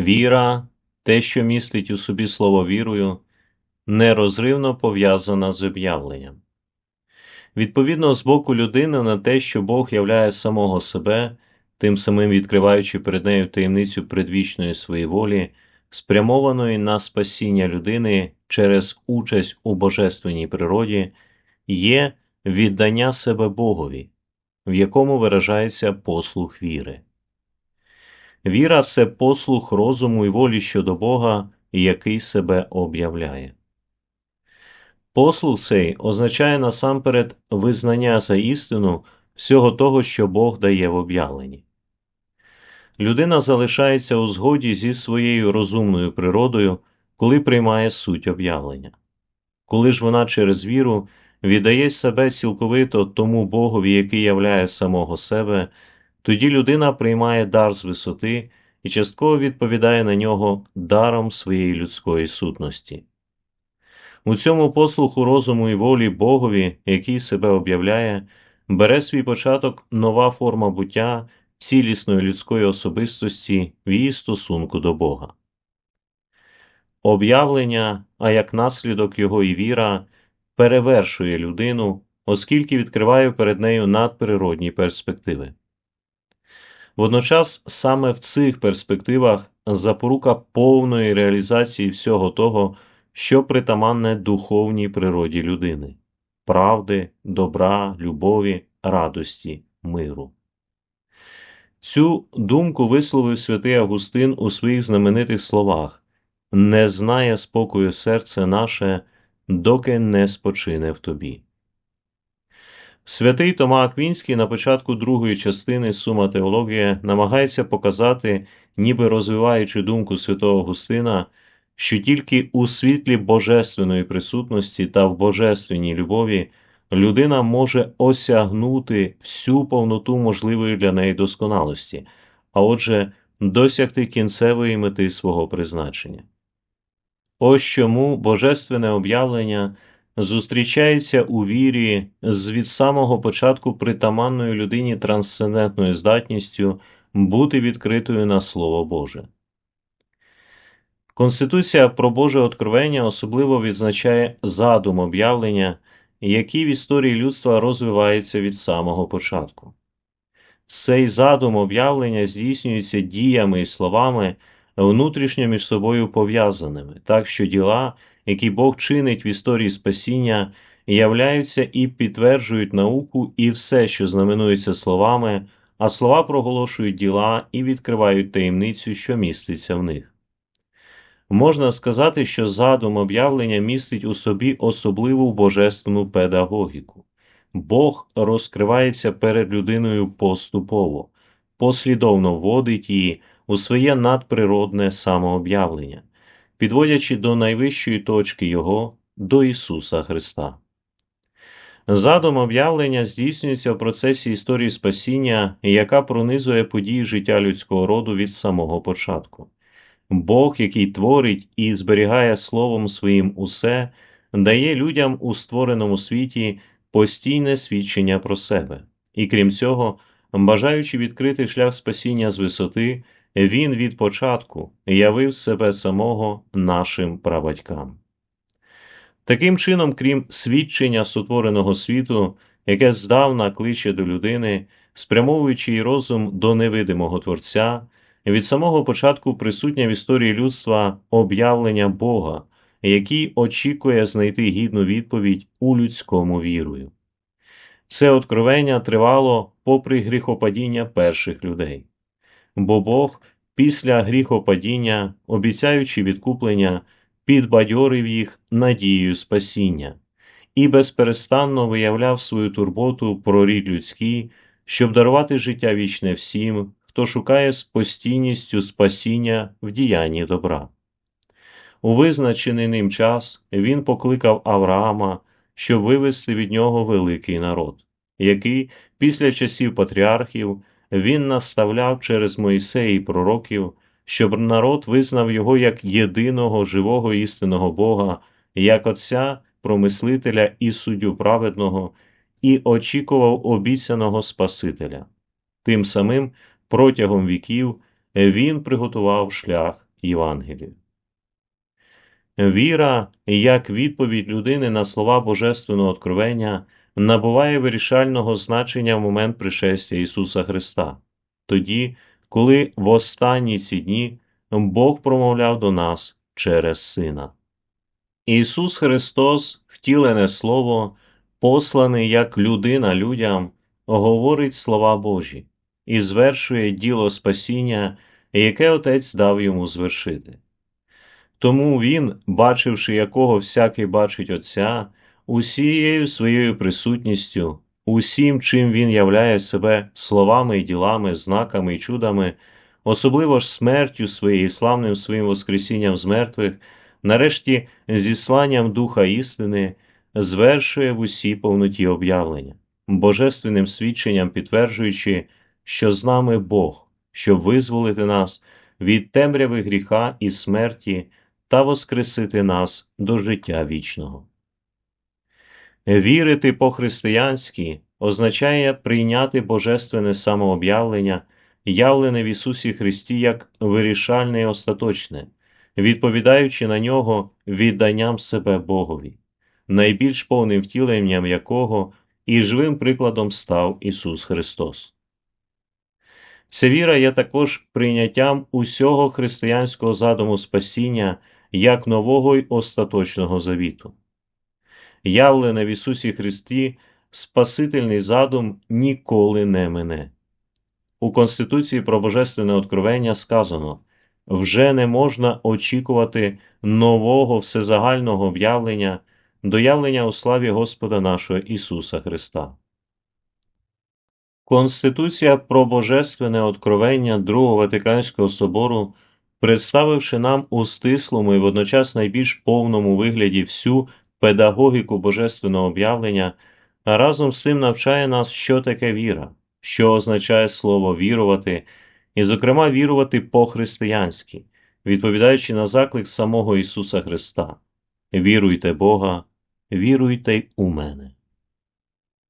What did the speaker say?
Віра, те, що містить у собі слово вірою, нерозривно пов'язана з об'явленням. Відповідно, з боку людини на те, що Бог являє самого себе, тим самим відкриваючи перед нею таємницю предвічної своєї волі, спрямованої на спасіння людини через участь у божественній природі, є віддання себе Богові, в якому виражається послух віри. Віра це послух розуму і волі щодо Бога, який себе об'являє. Послух цей означає насамперед визнання за істину всього того, що Бог дає в об'явленні. Людина залишається у згоді зі своєю розумною природою, коли приймає суть об'явлення. Коли ж вона через віру віддає себе цілковито тому Богові, який являє самого себе, тоді людина приймає дар з висоти і частково відповідає на нього даром своєї людської сутності. У цьому послуху розуму і волі Богові, який себе об'являє, бере свій початок нова форма буття цілісної людської особистості в її стосунку до Бога. Об'явлення, а як наслідок його і віра, перевершує людину, оскільки відкриває перед нею надприродні перспективи. Водночас саме в цих перспективах запорука повної реалізації всього того, що притаманне духовній природі людини правди, добра, любові, радості, миру. Цю думку висловив святий Августин у своїх знаменитих словах Не знає спокою серце наше, доки не спочине в тобі. Святий Тома Аквінський на початку другої частини Сума Теологія намагається показати, ніби розвиваючи думку святого Августина, що тільки у світлі божественної присутності та в божественній любові людина може осягнути всю повноту можливої для неї досконалості, а отже, досягти кінцевої мети свого призначення. Ось чому божественне об'явлення зустрічається у вірі з від самого початку притаманною людині трансцендентною здатністю бути відкритою на Слово Боже. Конституція про Боже откровення особливо відзначає задум об'явлення, який в історії людства розвивається від самого початку. Цей задум об'явлення здійснюється діями і словами, внутрішньо між собою пов'язаними, так що діла, які Бог чинить в історії спасіння, являються і підтверджують науку і все, що знаменується словами, а слова проголошують діла і відкривають таємницю, що міститься в них. Можна сказати, що задум об'явлення містить у собі особливу божественну педагогіку. Бог розкривається перед людиною поступово, послідовно вводить її у своє надприродне самооб'явлення, підводячи до найвищої точки Його, до Ісуса Христа. Задум об'явлення здійснюється в процесі історії спасіння, яка пронизує події життя людського роду від самого початку. Бог, який творить і зберігає Словом своїм усе, дає людям у створеному світі постійне свідчення про себе, і крім цього, бажаючи відкрити шлях спасіння з висоти, Він від початку явив себе самого нашим прабатькам. Таким чином, крім свідчення сотвореного світу, яке здавна кличе до людини, спрямовуючи її розум до невидимого Творця, від самого початку присутнє в історії людства об'явлення Бога, який очікує знайти гідну відповідь у людському вірою. Це откровення тривало попри гріхопадіння перших людей, бо Бог після гріхопадіння, обіцяючи відкуплення, підбадьорив їх надією спасіння і безперестанно виявляв свою турботу про рід людський, щоб дарувати життя вічне всім, хто шукає з постійністю спасіння в діянні добра. У визначений ним час він покликав Авраама, щоб вивести від нього великий народ, який після часів патріархів він наставляв через Моїсеї пророків, щоб народ визнав його як єдиного живого істинного Бога, як Отця, промислителя і суддю праведного, і очікував обіцяного Спасителя. Тим самим протягом віків Він приготував шлях Євангелію. Віра, як відповідь людини на слова Божественного откровення, набуває вирішального значення в момент пришестя Ісуса Христа, тоді, коли в останні ці дні Бог промовляв до нас через Сина. Ісус Христос, втілене Слово, посланий як людина людям, говорить слова Божі і звершує діло спасіння, яке Отець дав йому звершити. Тому він, бачивши якого всякий бачить Отця, усією своєю присутністю, усім, чим він являє себе словами і ділами, знаками і чудами, особливо ж смертю своєю і славним своїм Воскресінням з мертвих, нарешті зісланням Духа істини, звершує в усій повноті об'явлення, божественним свідченням підтверджуючи, що з нами Бог, щоб визволити нас від темряви гріха і смерті та воскресити нас до життя вічного. Вірити по-християнськи означає прийняти божественне самооб'явлення, явлене в Ісусі Христі як вирішальне і остаточне, відповідаючи на нього відданням себе Богові, найбільш повним втіленням якого і живим прикладом став Ісус Христос. Ця віра є також прийняттям усього християнського задуму спасіння як нового й остаточного завіту. Явлене в Ісусі Христі Спасительний задум ніколи не мине. У Конституції про Божественне откровення сказано вже не можна очікувати нового всезагального об'явлення до явлення у славі Господа нашого Ісуса Христа. Конституція про Божественне откровення Другого Ватиканського собору, представивши нам у стислому і водночас найбільш повному вигляді всю педагогіку Божественного об'явлення, разом з тим навчає нас, що таке віра, що означає слово вірувати, і, зокрема, вірувати по-християнськи, відповідаючи на заклик самого Ісуса Христа Віруйте Бога, віруйте у мене.